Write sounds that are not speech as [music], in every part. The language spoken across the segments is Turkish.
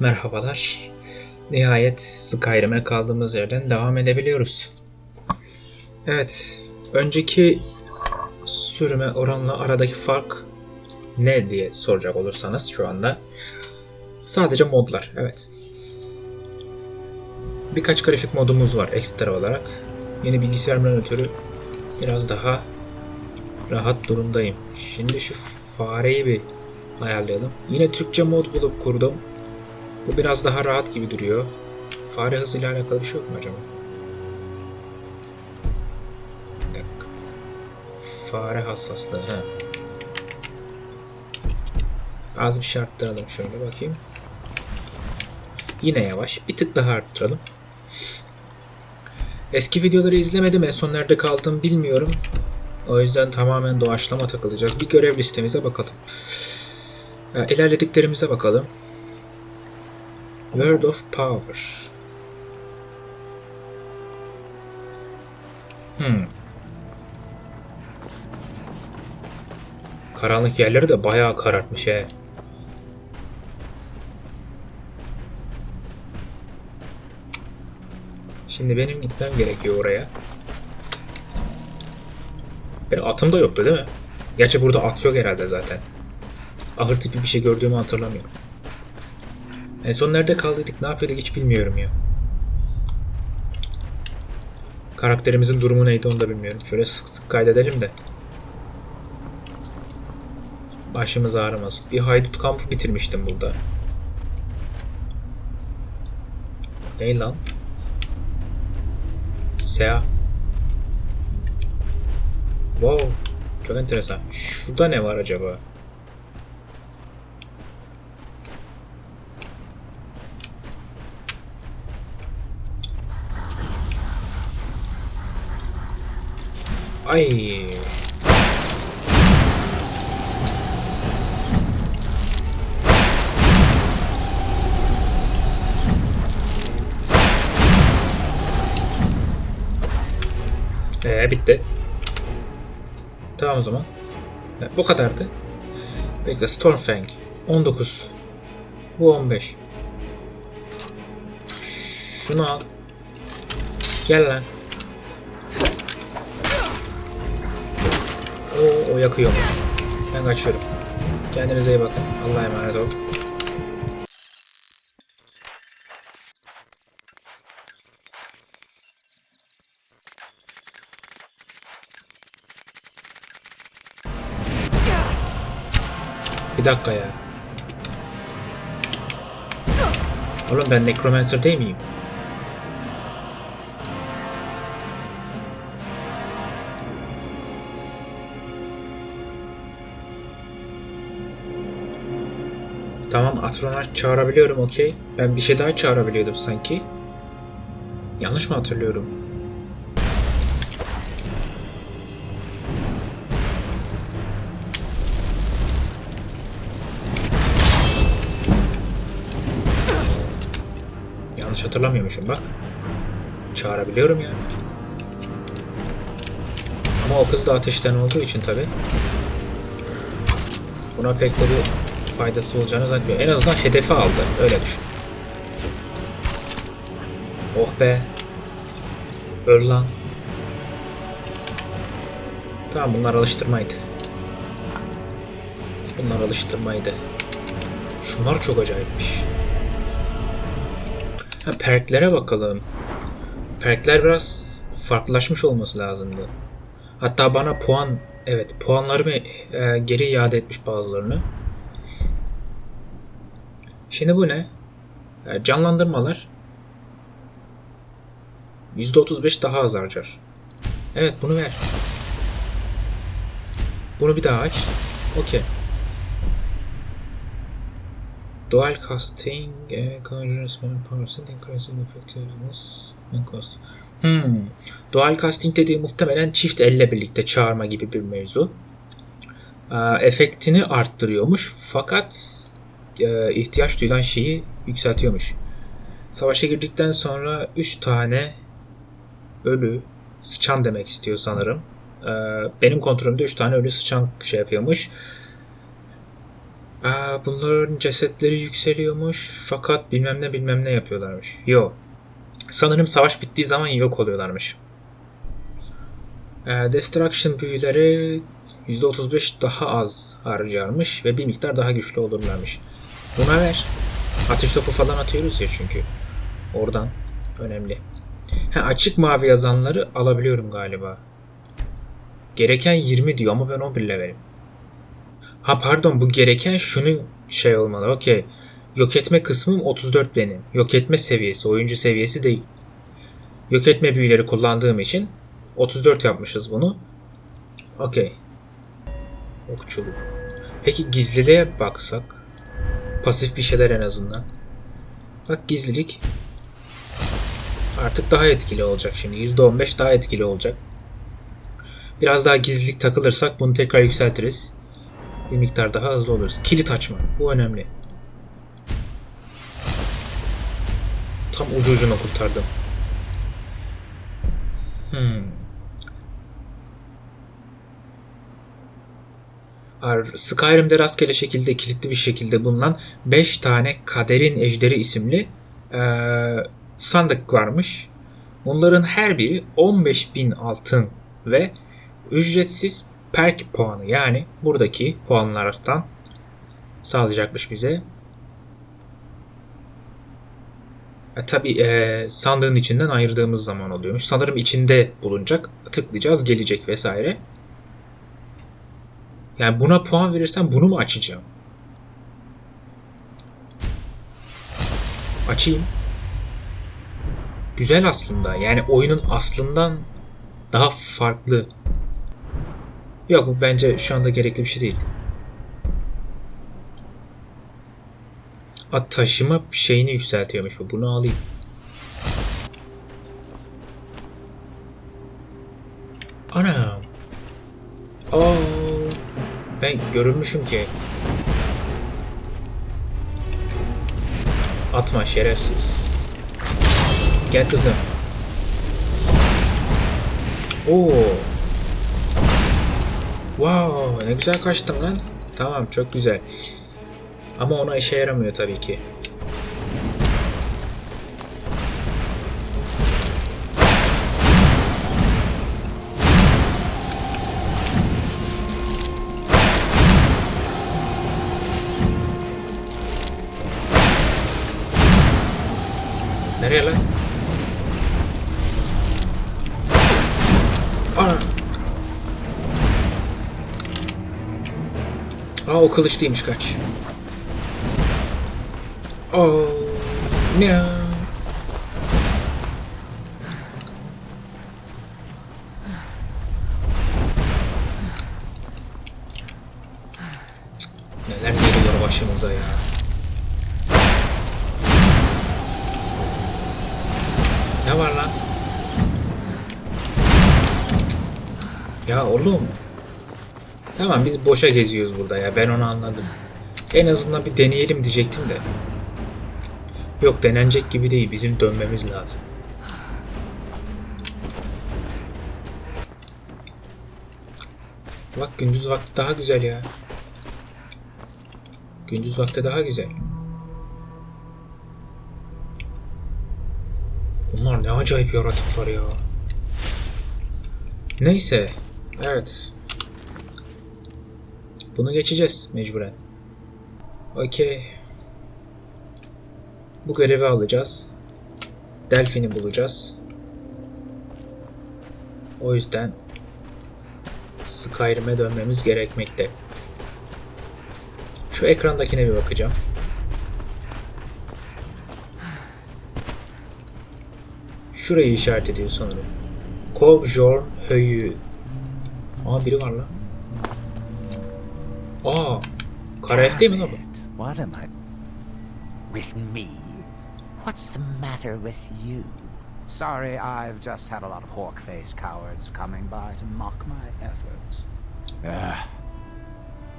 Merhabalar. Nihayet Skyrim'e kaldığımız yerden devam edebiliyoruz. Evet, önceki sürüme oranla aradaki fark ne diye soracak olursanız şu anda. Sadece modlar, evet. Birkaç grafik modumuz var ekstra olarak. Yeni bilgisayarımdan ötürü biraz daha rahat durumdayım. Şimdi şu fareyi bir ayarlayalım. Yine Türkçe mod bulup kurdum. Bu biraz daha rahat gibi duruyor. Fare hızıyla alakalı bir şey yok mu acaba? Bir dakika. Fare hassaslığı. He. Az bir şey arttıralım şöyle bakayım. Yine yavaş. Bir tık daha arttıralım. Eski videoları izlemedim. En son nerede kaldım bilmiyorum. O yüzden tamamen doğaçlama takılacağız. Bir görev listemize bakalım. İlerlediklerimize bakalım. Word of Power. Hmm. Karanlık yerleri de bayağı karartmış he. Şimdi benim gitmem gerekiyor oraya. Benim atım da yoktu değil mi? Gerçi burada at yok herhalde zaten. Ahır tipi bir şey gördüğümü hatırlamıyorum. En son nerede kaldıydık, ne yapıyorduk hiç bilmiyorum ya. Karakterimizin durumu neydi onu da bilmiyorum. Şöyle sık sık kaydedelim de. Başımız ağrımasın. Bir haydut kampı bitirmiştim burada. Ne lan? Sea. Wow. Çok enteresan. Şurada ne var acaba? Ay. Ee, bitti. Tamam o zaman. Evet, bu kadardı. Bekle Stormfang 19. Bu 15. Şunu al. Gel lan. O, o yakıyormuş. Ben kaçıyorum. Kendinize iyi bakın. Allah'a emanet olun. Bir dakika ya. Oğlum ben Necromancer değil miyim? Tamam Atronach çağırabiliyorum okey. Ben bir şey daha çağırabiliyordum sanki. Yanlış mı hatırlıyorum? Yanlış hatırlamıyormuşum bak. Çağırabiliyorum yani. Ama o kız da ateşten olduğu için tabi. Buna pek de bir faydası olacağını zannetmiyorum. En azından hedefi aldı. Öyle düşün. Oh be. Öl lan. Tamam bunlar alıştırmaydı. Bunlar alıştırmaydı. Şunlar çok acayipmiş. Ha, perklere bakalım. Perkler biraz farklılaşmış olması lazımdı. Hatta bana puan, evet puanlarımı e, geri iade etmiş bazılarını. Şimdi bu ne? E, canlandırmalar. %35 daha az harcar. Evet bunu ver. Bunu bir daha aç. Okey. Dual casting, powers and increasing effectiveness and cost. Hmm. Dual casting dediği muhtemelen çift elle birlikte çağırma gibi bir mevzu. Ee, efektini arttırıyormuş fakat ihtiyaç duyulan şeyi yükseltiyormuş. Savaşa girdikten sonra 3 tane ölü sıçan demek istiyor sanırım. Ee, benim kontrolümde 3 tane ölü sıçan şey yapıyormuş. Ee, bunların cesetleri yükseliyormuş fakat bilmem ne bilmem ne yapıyorlarmış. Yo. Sanırım savaş bittiği zaman yok oluyorlarmış. Destruction büyüleri %35 daha az harcarmış ve bir miktar daha güçlü olurlarmış. Buna ver. Atış topu falan atıyoruz ya çünkü. Oradan önemli. Ha, açık mavi yazanları alabiliyorum galiba. Gereken 20 diyor ama ben 11 levelim. Ha pardon bu gereken şunu şey olmalı. Okey. Yok etme kısmım 34 benim. Yok etme seviyesi. Oyuncu seviyesi değil. Yok etme büyüleri kullandığım için 34 yapmışız bunu. Okey. Okçuluk. Peki gizliliğe baksak. Pasif bir şeyler en azından. Bak gizlilik. Artık daha etkili olacak şimdi. %15 daha etkili olacak. Biraz daha gizlilik takılırsak bunu tekrar yükseltiriz. Bir miktar daha hızlı oluruz. Kilit açma. Bu önemli. Tam ucu ucuna kurtardım. Hmm. Skyrim'de rastgele şekilde kilitli bir şekilde bulunan 5 tane Kaderin Ejderi isimli eee, sandık varmış. Bunların her biri 15.000 altın ve ücretsiz perk puanı yani buradaki puanlardan sağlayacakmış bize. E, tabii e, sandığın içinden ayırdığımız zaman oluyormuş. Sanırım içinde bulunacak. Tıklayacağız gelecek vesaire. Yani buna puan verirsem bunu mu açacağım? Açayım. Güzel aslında. Yani oyunun aslından daha farklı. Yok bu bence şu anda gerekli bir şey değil. At taşıma şeyini yükseltiyormuş bu. Bunu alayım. Ben görülmüşüm ki. Atma şerefsiz. Gel kızım. Oo. Wow, ne güzel kaçtım lan. Tamam, çok güzel. Ama ona işe yaramıyor tabii ki. Nereye lan? Ana. Aa o kılıçlıymış kaç. Oh no. Tamam biz boşa geziyoruz burada ya. Ben onu anladım. En azından bir deneyelim diyecektim de. Yok denenecek gibi değil. Bizim dönmemiz lazım. Bak gündüz vakti daha güzel ya. Gündüz vakti daha güzel. Bunlar ne acayip yaratıklar ya. Neyse. Evet. Bunu geçeceğiz mecburen. Okey. Bu görevi alacağız. Delfin'i bulacağız. O yüzden Skyrim'e dönmemiz gerekmekte. Şu ekrandakine bir bakacağım. Şurayı işaret ediyor sanırım. Kogjorn Höyü. Aa biri var lan. Aa. Kara F değil mi lan bu? What am I? With me? What's the matter with you? Sorry, I've just had a lot of hawk-faced cowards coming by to mock my efforts. Ah,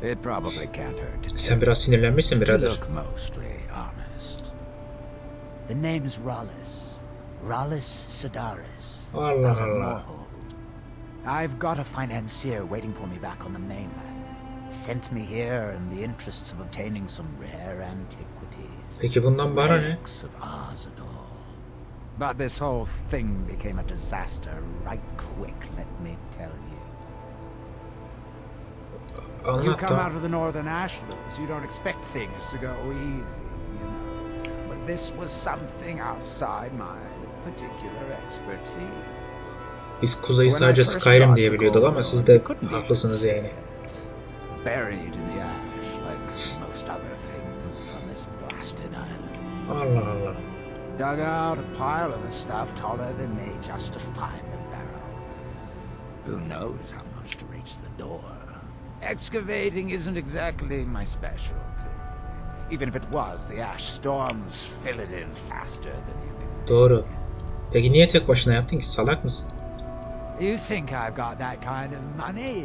it probably can't hurt. Sen biraz sinirlenmişsin You birader. look mostly honest. The name's Rollis. Rollis Sedaris. Allah Allah. I've got a financier waiting for me back on the mainland. Sent me here in the interests of obtaining some rare antiquities. Peki bundan bana ne? Relics of Arzador. But this whole thing became a disaster right quick, let me tell you. You Anlat come da. out of the northern ashlands, you don't expect things to go easy, you know. But this was something outside my particular expertise. Biz Kuzey'i sadece Skyrim diye biliyorduk ama siz de haklısınız yani. Buried in the ash, like most other things on this blasted island. Allah Allah. Dug out a pile of the stuff taller than me just to find the barrel. Who knows how much to reach the door? Excavating isn't exactly my specialty. Even if it was, the ash storms fill it in faster than you can. Doğru. Peki niye tek başına yaptın ki? Salak mısın? You think I've got that kind of money?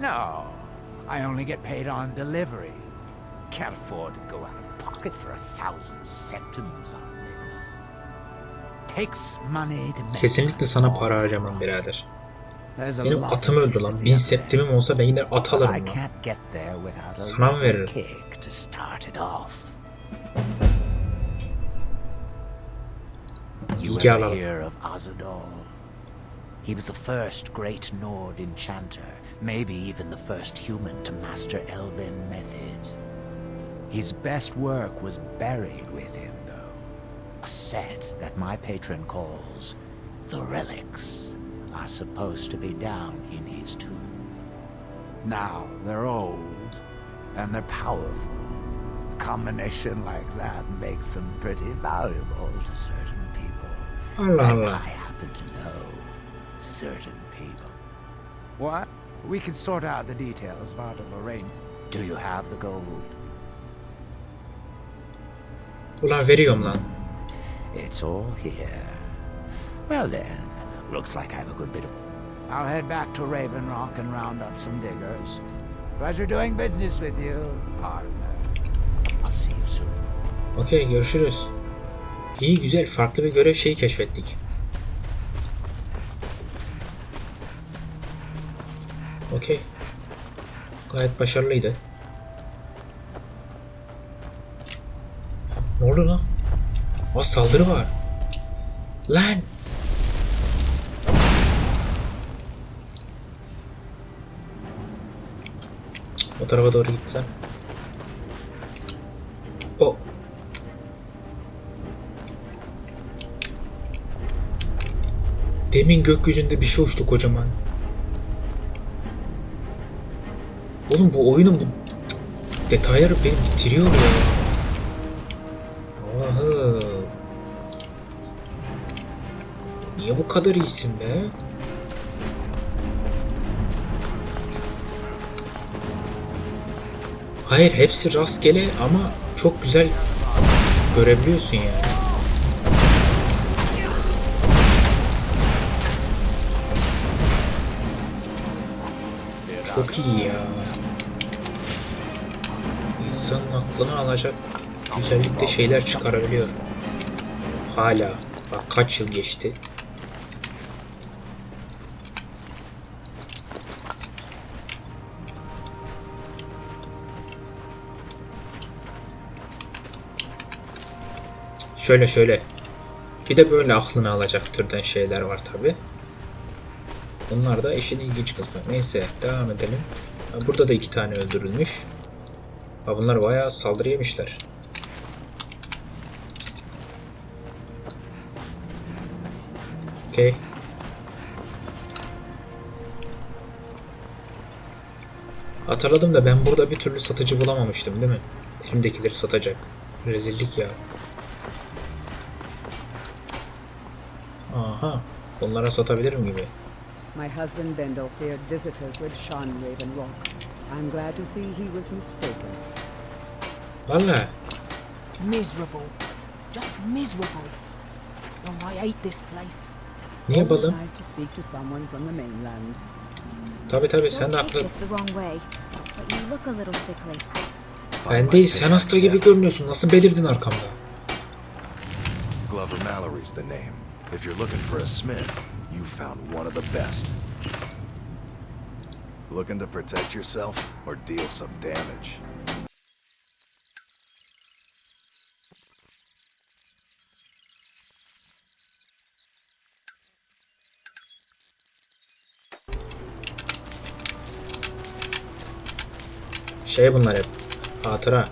No. I only get paid on delivery. Can't afford to go out of pocket for a thousand septims on this. Takes money to make Kesinlikle sana para harcamam birader. Benim atım öldü lan. in Bin septimim olsa ben gider at alırım lan. Sana mı veririm? ever alalım. Hear of Azadol? He was the first great Nord enchanter, maybe even the first human to master elven methods. His best work was buried with him, though. A set that my patron calls the relics are supposed to be down in his tomb. Now, they're old and they're powerful. A combination like that makes them pretty valuable to certain people. And Allah. I happen to know certain people. What? We can sort out the details of Art Lorraine. Do you have the gold? Ulan veriyorum lan. It's all here. Well then, looks like I have a good bit of... I'll head back to Raven Rock and round up some diggers. Pleasure doing business with you, partner. I'll see you soon. Okay, görüşürüz. İyi güzel farklı bir görev şeyi keşfettik. Okey. Gayet başarılıydı. Ne oldu lan? O saldırı var. Lan! O tarafa doğru gitsem. Demin gökyüzünde bir şey uçtu kocaman. Oğlum bu oyunun bu detayları beni bitiriyor ya. Allah'ım. Niye bu kadar iyisin be? Hayır hepsi rastgele ama çok güzel görebiliyorsun yani. Çok iyi ya. İnsanın aklını alacak güzellikte şeyler çıkarabiliyor. Hala. Bak kaç yıl geçti. Şöyle şöyle. Bir de böyle aklını alacak türden şeyler var tabi. Bunlar da işin ilginç kısmı. Neyse devam edelim. Burada da iki tane öldürülmüş. Ha, bunlar bayağı saldırı yemişler. Okey. Hatırladım da ben burada bir türlü satıcı bulamamıştım değil mi? Elimdekileri satacak. Rezillik ya. Aha. Bunlara satabilirim gibi. My husband Bendel feared visitors would shun Raven. I'm glad to see he was mistaken. Valla. Miserable. Just miserable. Oh, I hate this place. Niye balım? nice to speak to someone from the mainland. Tabi tabi sen de haklı. Ben değil sen hasta gibi görünüyorsun. Nasıl belirdin arkamda? Glover Mallory's the name. If you're looking for a smith, you found one of the best. Looking to protect yourself or deal some damage? Şey bunlar hep. Hatıra.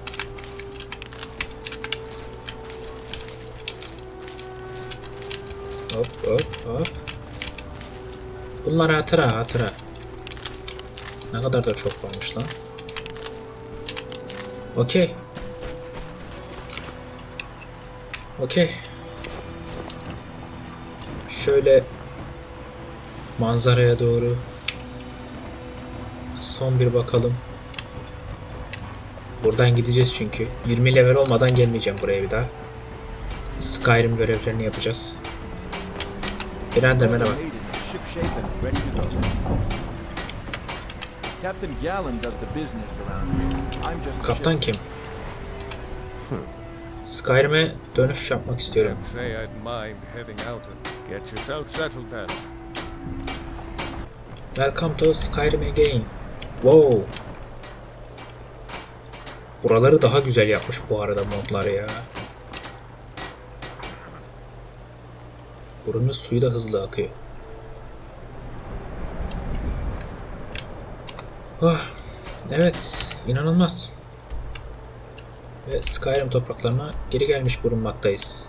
Hop hop hop. Bunlar hatıra hatıra. Ne kadar da çok varmış lan. Okey. Okey. Şöyle manzaraya doğru son bir bakalım. Buradan gideceğiz çünkü. 20 level olmadan gelmeyeceğim buraya bir daha. Skyrim görevlerini yapacağız. Birader merhaba. Ship shape and ready to go. Captain Gallon does the business around here. I'm just Kaptan kim? Skyrim'e dönüş yapmak istiyorum. Say I'd mind heading out and get yourself settled then. Welcome to Skyrim again. Wow. Buraları daha güzel yapmış bu arada modlar ya. Buranın suyu da hızlı akıyor. Ah, evet, inanılmaz. Ve Skyrim topraklarına geri gelmiş bulunmaktayız.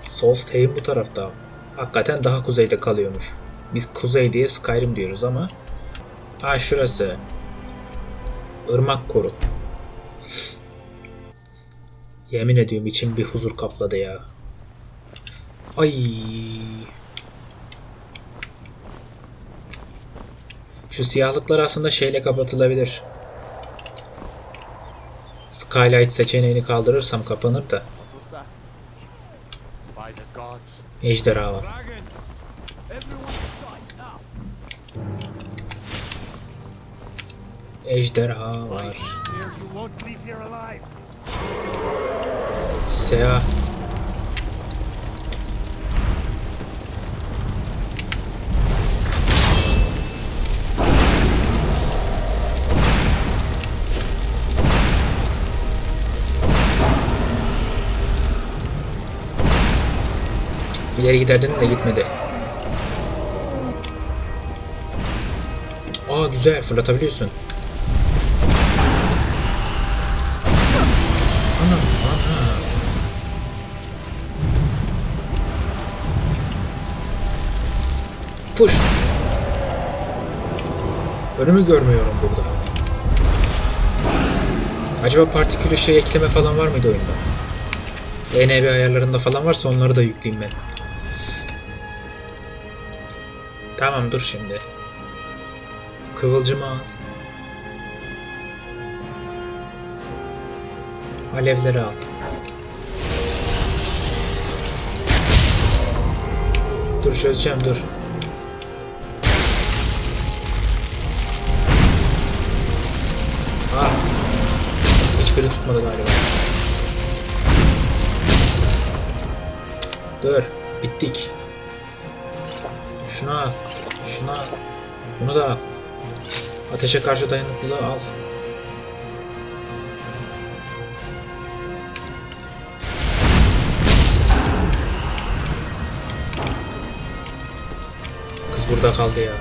Solstheim bu tarafta. Hakikaten daha kuzeyde kalıyormuş. Biz kuzey diye Skyrim diyoruz ama. Ha şurası. Irmak koru. Yemin ediyorum içim bir huzur kapladı ya. Ay. Şu siyahlıklar aslında şeyle kapatılabilir. Skylight seçeneğini kaldırırsam kapanır da. Ejderha var. Ejderha var. Here İleri giderdin de gitmedi. Aa güzel fırlatabiliyorsun. Ana ana. Push. Önümü görmüyorum burada. Acaba partikül ışığı ekleme falan var mıydı oyunda? ENB ayarlarında falan varsa onları da yükleyeyim ben. Tamam dur şimdi. Kıvılcımı al. Alevleri al. Dur çözeceğim dur. Ah. Hiçbiri tutmadı galiba. Dur. Bittik. Şunu al. Şunu al. Bunu da al. Ateşe karşı dayanıklılığı al. Kız burada kaldı ya.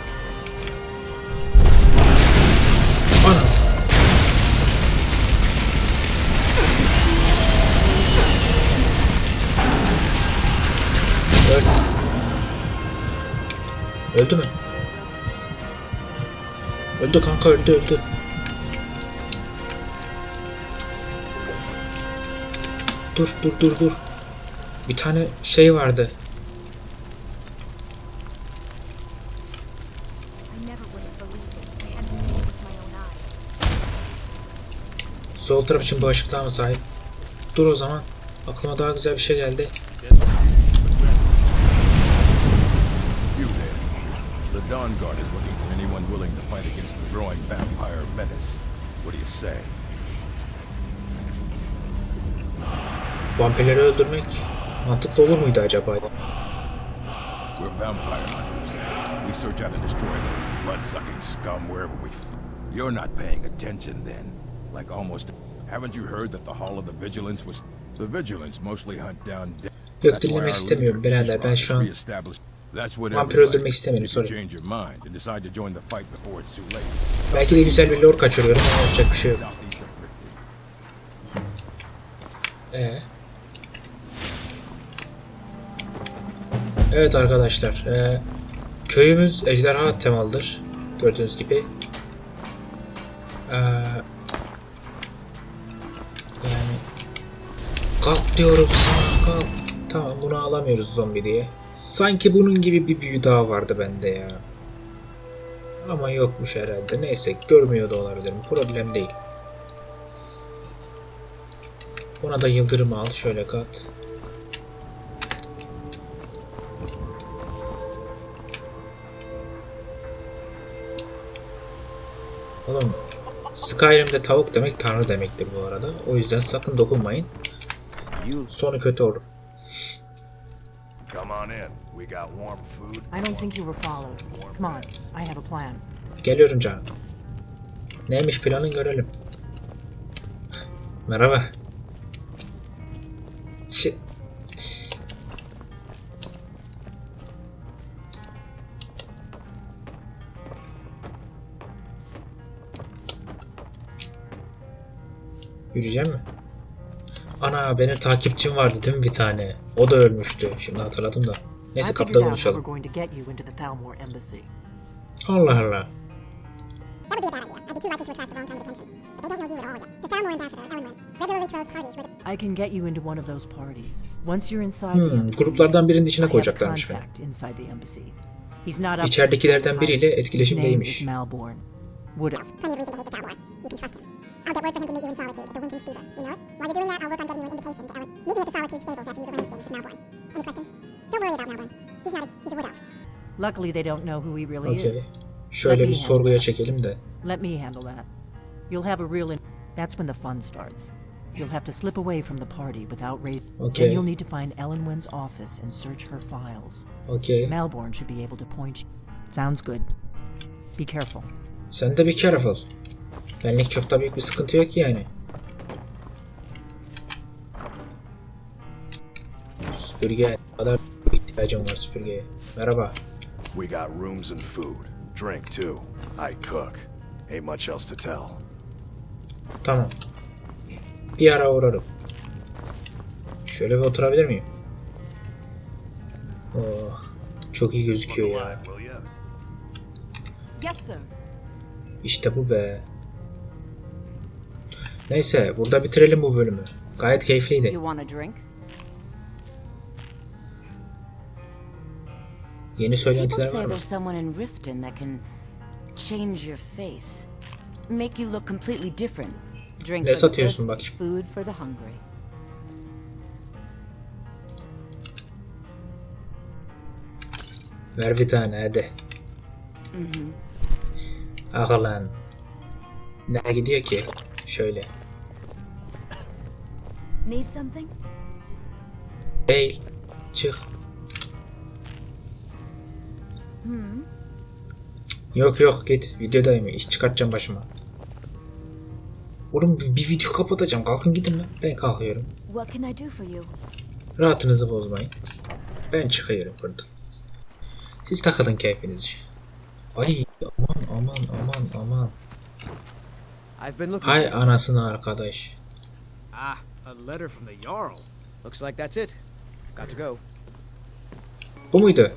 Öldü mü? Öldü kanka öldü öldü. Dur dur dur dur. Bir tane şey vardı. Sol taraf için bağışıklığa mı sahip? Dur o zaman. Aklıma daha güzel bir şey geldi. The Guard is looking for willing to fight against the growing vampire menace. What do you say? Vampirleri öldürmek mantıklı olur muydu acaba? We're vampire hunters. We search out and destroy those blood-sucking scum wherever we f- You're not paying attention then. Like almost... Haven't you heard that the Hall of the Vigilance was... The Vigilance mostly hunt down... Yok dinlemek istemiyorum birader. Ben şu an vampir öldürmek istemiyorum. Sorry. Belki de güzel bir lore kaçırıyorum ama yapacak bir şey yok. Ee. Evet arkadaşlar. ee, köyümüz ejderha temalıdır. Gördüğünüz gibi. Ee, yani kalk diyorum sana kalk. Tamam bunu alamıyoruz zombi diye. Sanki bunun gibi bir büyü daha vardı bende ya. Ama yokmuş herhalde. Neyse görmüyor da olabilirim. Problem değil. Ona da yıldırım al. Şöyle kat. Oğlum Skyrim'de tavuk demek tanrı demektir bu arada. O yüzden sakın dokunmayın. Sonu kötü olur. İn. We got warm food. I don't think you were followed. Come on, I have a plan. Geliyorum canım. Neymiş planın görelim. Merhaba. Çi- Yürüyeceğim mi? Ana benim takipçim vardı değil mi bir tane? O da ölmüştü. Şimdi hatırladım da. Neyse kapıda konuşalım. Allah Allah. I can get you into one of those parties. Once you're inside the Hmm, embassy, gruplardan birinin içine koyacaklarmış beni. contact inside the embassy. He's not up to İçeridekilerden biriyle etkileşimdeymiş. Would I'll get word for him to meet you in Solitude at the Winking Steamer. You know it? While you're doing that, I'll work on getting you an invitation to Ellen. Meet me at the Solitude stables after you've arranged things with Malborn. Any questions? Don't worry about Malborn. He's not a, he's a wood elf. Luckily, they don't know who he really Okey. is. Şöyle Let bir me handle sorguya that. çekelim de. Let me handle that. You'll have a real. In- That's when the fun starts. You'll have to slip away from the party without raid. Okay. Then you'll need to find Ellen Wynn's office and search her files. Okey. Malborn should be able to point you. Sounds good. Be careful. Sen de be careful. Benlik çok da büyük bir sıkıntı yok yani. Süpürge. Kadar ihtiyacım var süpürgeye. Merhaba. We got rooms and food. Drink, too. I cook. Ain't much else to tell. Tamam. Bir ara uğrarım. Şöyle bir oturabilir miyim? Oh, çok iyi gözüküyor ya? Yes, sir. İşte bu be. Neyse burada bitirelim bu bölümü. Gayet keyifliydi. Yeni söylentiler var mı? there's someone in Riften that can change your face, make you look completely different. Drink Ne satıyorsun bak? food for the hungry. Ver bir tane hadi. Ah lan. Nereye gidiyor ki? Şöyle. Need something? Değil. Çık. Yok yok git. Videodayım. İş çıkartacağım başıma. Oğlum bir, bir video kapatacağım. Kalkın gidin lan. Ben kalkıyorum. What can I do for you? Rahatınızı bozmayın. Ben çıkıyorum buradan. Siz takılın keyfinizi. Ay aman aman aman aman. I've been looking. Hay anasını arkadaş. Ah, a letter from the Jarl. Looks like that's it. Got to go. Bu muydu?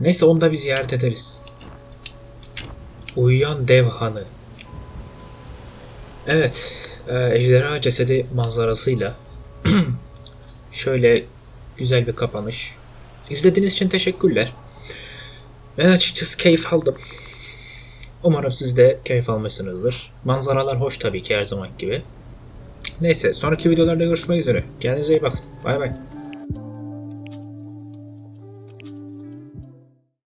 Neyse onu da bir ziyaret ederiz. Uyuyan dev hanı. Evet, e, ejderha cesedi manzarasıyla [clears throat] şöyle güzel bir kapanış. İzlediğiniz için teşekkürler. Ben açıkçası keyif aldım. Umarım siz de keyif almışsınızdır. Manzaralar hoş tabii ki her zaman gibi. Neyse sonraki videolarda görüşmek üzere. Kendinize iyi bakın. Bay bay.